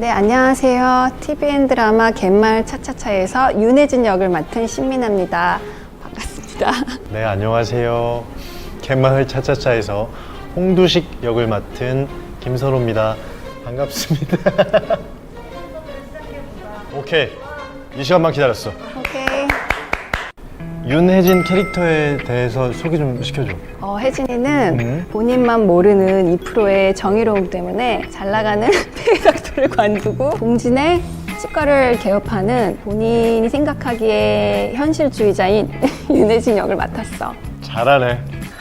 네, 안녕하세요. TVN 드라마 갯말 차차차에서 윤혜진 역을 맡은 신민아입니다. 반갑습니다. 네, 안녕하세요. 갯마을 차차차에서 홍두식 역을 맡은 김선호입니다. 반갑습니다. 오케이. 이 시간만 기다렸어. 오케이. 윤혜진 캐릭터에 대해서 소개 좀 시켜줘. 어, 혜진이는 음. 본인만 모르는 2%의 정의로움 때문에 잘 나가는 폐 덕토를 관두고 봉진의 치과를 개업하는 본인이 생각하기에 현실주의자인 윤혜진 역을 맡았어. 잘하네.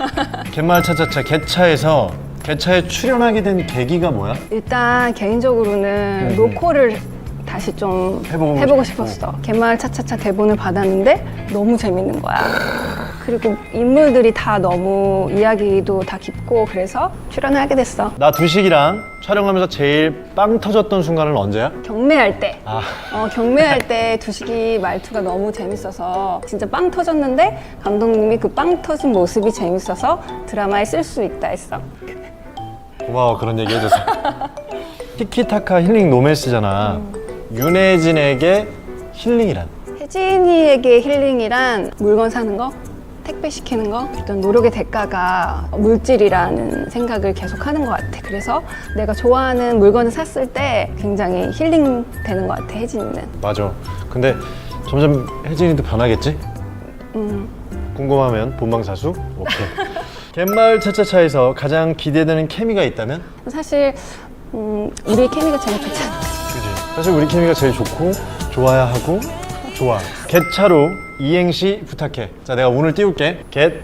갯마을 차차차 개차에서 개차에 출연하게 된 계기가 뭐야? 일단 개인적으로는 음. 노코를 다시 좀 해보고 해보고, 싶고. 싶었어. 갯마을 차차차 대본을 받았는데 너무 재밌는 거야. 그리고 인물들이 다 너무 이야기도 다 깊고 그래서 출연을 하게 됐어. 나 두식이랑 촬영하면서 제일 빵 터졌던 순간은 언제야? 경매할 때. 아, 어, 경매할 때 두식이 말투가 너무 재밌어서 진짜 빵 터졌는데 감독님이 그 빵 터진 모습이 재밌어서 드라마에 쓸 수 있다 했어. 고마워 그런 얘기 해줘서. 티키타카 힐링 로맨스잖아. 윤혜진에게 힐링이란? 혜진이에게 힐링이란 물건 사는 거, 택배 시키는 거, 어떤 노력의 대가가 물질이라는 생각을 계속 하는 것 같아. 그래서 내가 좋아하는 물건을 샀을 때 굉장히 힐링 되는 것 같아, 혜진이는. 맞아. 근데 점점 혜진이도 변하겠지? 음, 궁금하면 본방사수? 오케이. 갯마을 차차차에서 가장 기대되는 케미가 있다면? 사실, 음, 우리 케미가 제일 않나. 그지. 사실 우리 케미가 제일 좋고 좋아야 하고 좋아. 개차로 이행시 부탁해. 자, 내가 운을 띄울게. 갯.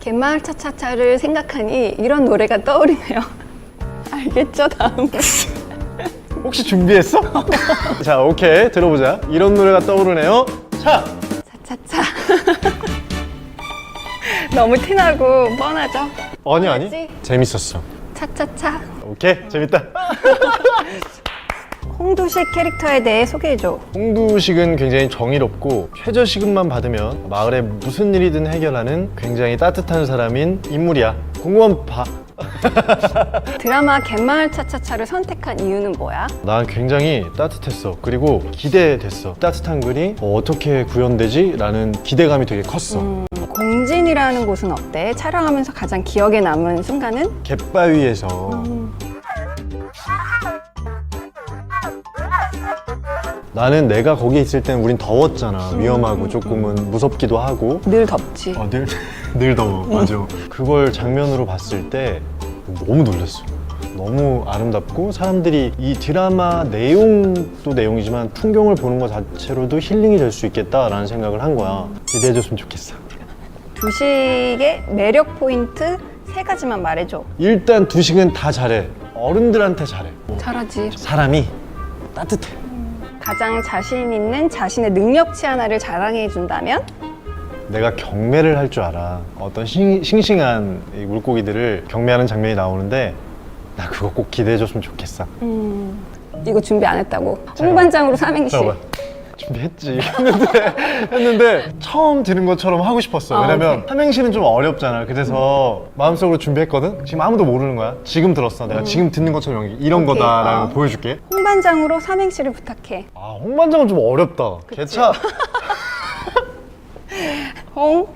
갯마을 차차차를 생각하니 이런 노래가 떠오르네요. 알겠죠, 다음. 혹시 준비했어? 자, 오케이. 들어보자. 이런 노래가 떠오르네요. 차! 차차차. 너무 티나고 뻔하죠? 아니, 아니. 알지? 재밌었어. 차차차. 오케이. 재밌다. 홍두식 캐릭터에 대해 소개해줘. 홍두식은 굉장히 정의롭고 최저시급만 받으면 마을에 무슨 일이든 해결하는 굉장히 따뜻한 사람인 인물이야. 궁금하면 봐. 드라마 갯마을 차차차를 선택한 이유는 뭐야? 난 굉장히 따뜻했어. 그리고 기대됐어. 따뜻한 글이 어, 어떻게 구현되지? 라는 기대감이 되게 컸어. 음, 공진이라는 곳은 어때? 촬영하면서 가장 기억에 남은 순간은? 갯바위에서 나는 내가 거기 있을 땐 우린 더웠잖아. 위험하고 조금은 무섭기도 하고. 늘 덥지. 어, 늘, 늘 더워. 맞아. 그걸 장면으로 봤을 때 너무 놀랐어. 너무 아름답고 사람들이 이 드라마 내용도 내용이지만 풍경을 보는 것 자체로도 힐링이 될 수 있겠다라는 생각을 한 거야. 기대해줬으면 좋겠어. 두식의 매력 포인트 세 가지만 말해줘. 일단 두식은 다 잘해. 어른들한테 잘해. 잘하지. 사람이 따뜻해. 가장 자신 있는 자신의 능력치 하나를 자랑해 준다면? 내가 경매를 할 줄 알아. 어떤 싱, 싱싱한 이 물고기들을 경매하는 장면이 나오는데 나 그거 꼭 기대해 줬으면 좋겠어. 음, 이거 준비 안 했다고. 홍반장으로 삼행시. 잠깐만. 준비했지. 했는데, 했는데 처음 들은 것처럼 하고 싶었어. 아, 왜냐면 오케이. 삼행시는 좀 어렵잖아. 그래서 마음속으로 준비했거든. 지금 아무도 모르는 거야. 지금 들었어. 내가 지금 듣는 것처럼 이런 음. 오케이. 거다라는 어. 거 보여줄게. 홍반장으로 삼행시를 부탁해. 아, 홍반장은 좀 어렵다. 개차. 홍,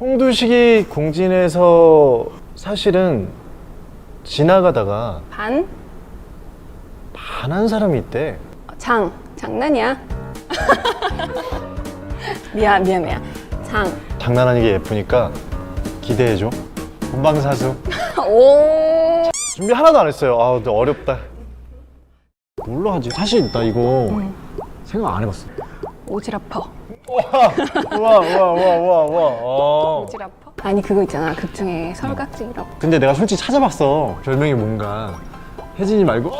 홍두식이 공진에서 사실은 지나가다가 반, 반한 사람이 있대. 장. 장난이야. 미안, 미안, 미안. 장. 장난 아니게 예쁘니까 기대해줘. 본방사수. 오. 준비 하나도 안 했어요. 아, 근데 어렵다. 뭘로 하지? 사실 나 이거 생각 안 해봤어. 오지랖퍼. 우와, 우와, 우와, 우와, 우와. 어. 오지랖퍼? 아니 그거 있잖아 극 중에 설각증이라고. 근데 내가 솔직히 찾아봤어. 별명이 뭔가. 혜진이 말고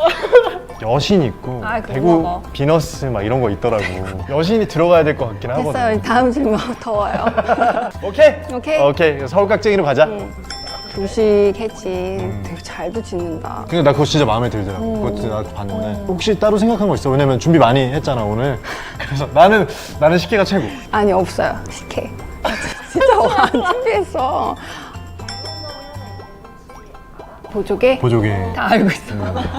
여신 있고 아, 그거 대구 먹어. 비너스 막 이런 거 있더라고. 여신이 들어가야 될 것 같긴 하거든. 됐어요. 다음 질문 더워요. 오케이. 오케이. 오케이. 서울 깍쟁이로 가자. 음. 두식 혜진 되게 잘도 짓는다. 근데 나 그거 진짜 마음에 들더라고. 그것도 나도 봤는데. 혹시 따로 생각한 거 있어? 왜냐면 준비 많이 했잖아, 오늘. 그래서 나는, 나는 식혜가 최고. 아니 없어요. 식혜. 진짜 안 준비했어. 보조개 보조개. 다 알고 있어.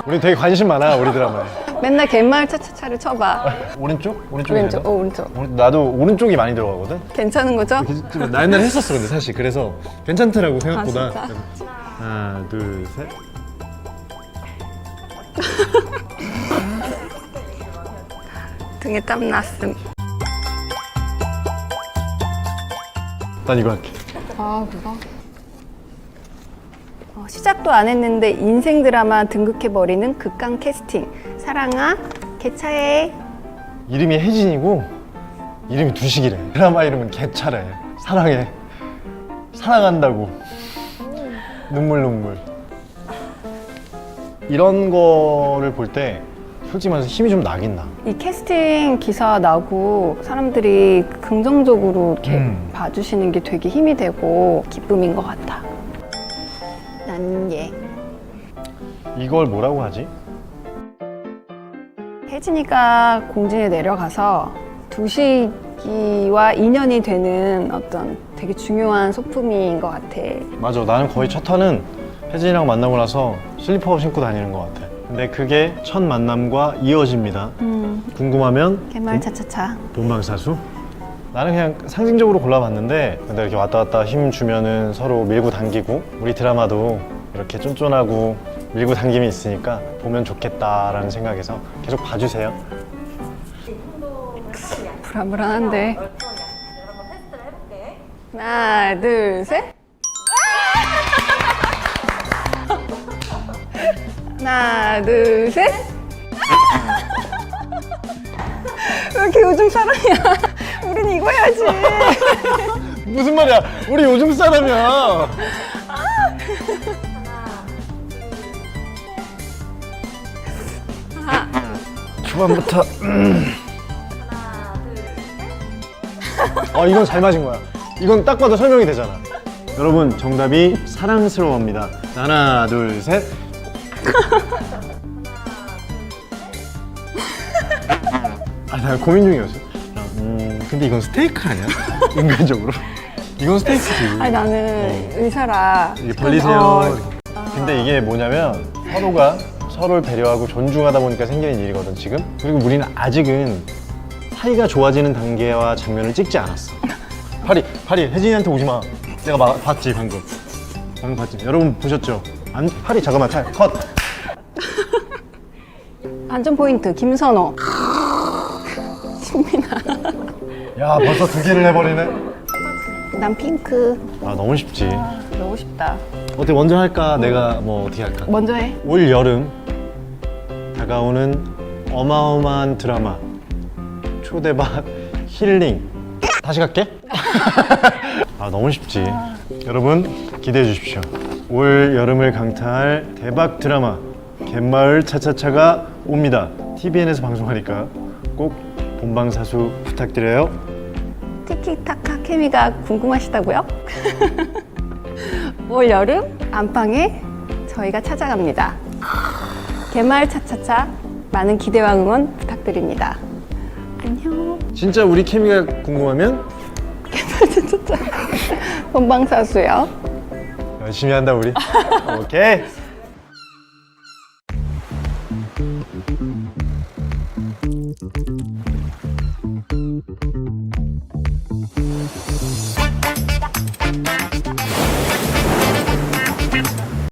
우리 되게 관심 많아 우리 드라마에. 맨날 갯마을 차차차를 쳐봐. 오른쪽? 오른쪽이 왼쪽, 되나? 어 오른쪽. 오른- 나도 오른쪽이 많이 들어가거든. 괜찮은 거죠? 좀나 옛날에 했었어 근데 사실 그래서 괜찮더라고 생각보다. 아, 진짜? 하나 둘 셋. 등에 땀 났음. 난 이거 할게. 아 그거? 어, 시작도 안 했는데 인생 드라마 등극해버리는 극강 캐스팅. 사랑아, 개차해. 이름이 혜진이고 이름이 두식이래. 드라마 이름은 개차래. 사랑해. 사랑한다고. 눈물 눈물. 이런 거를 볼 때 솔직히 말해서 힘이 좀 나긴 나. 이 캐스팅 기사 나고 사람들이 긍정적으로 이렇게 음. 봐주시는 게 되게 힘이 되고 기쁨인 것 같아. 난 예. 이걸 뭐라고 하지? 혜진이가 공진에 내려가서 두식이와 인연이 되는 어떤 되게 중요한 소품인 것 같아. 맞아. 나는 거의 첫 화는 혜진이랑 만나고 나서 슬리퍼 신고 다니는 것 같아. 근데 그게 첫 만남과 이어집니다. 음, 궁금하면 개말 차차차. 본방사수? 나는 그냥 상징적으로 골라봤는데 근데 이렇게 왔다 갔다 힘 주면은 서로 밀고 당기고 우리 드라마도 이렇게 쫀쫀하고 밀고 당김이 있으니까 보면 좋겠다라는 생각에서 계속 봐주세요. 불안불안한데. 하나, 둘, 셋. 하나, 둘, 셋. 왜 이렇게 요즘 사람이야? 우린 이거 해야지. 무슨 말이야? 우리 요즘 사람이야. 초반부터. 아 이건 잘 맞은 거야. 이건 딱 봐도 설명이 되잖아. 여러분 정답이 사랑스러워입니다. 하나 둘 셋. 아 나 고민 중이었어. 음 근데 이건 스테이크 아니야? 인간적으로. 이건 스테이크지. 아니 나는 의사라. 이게 벌리세요. 어. 근데 이게 뭐냐면 서로가 서로를 배려하고 존중하다 보니까 생기는 일이거든 지금. 그리고 우리는 아직은 사이가 좋아지는 단계와 장면을 찍지 않았어. 파리, 파리, 혜진이한테 오지 마. 내가 막 봤지 방금. 방금 봤지. 여러분 보셨죠? 안, 파리 잠깐만, 차, 컷. 안전 포인트 김선호. 신민아. 야 벌써 두 개를 해버리네. 난 핑크. 아 너무 쉽지. 너무 쉽다. 어떻게 먼저 할까? 내가 뭐 어떻게 할까? 먼저 해. 올 여름 다가오는 어마어마한 드라마 초대박 힐링 다시 갈게 아 너무 쉽지 여러분 기대해 주십시오 올 여름을 강타할 대박 드라마 갯마을 차차차가 옵니다 TVN에서 방송하니까 꼭 본방사수 부탁드려요 티키타카 케미가 궁금하시다고요? 올 여름 안방에 저희가 찾아갑니다. 개말 차차차 많은 기대와 응원 부탁드립니다. 안녕. 진짜 우리 케미가 궁금하면 개말 차차차 본방사수요. 열심히 한다 우리 오케이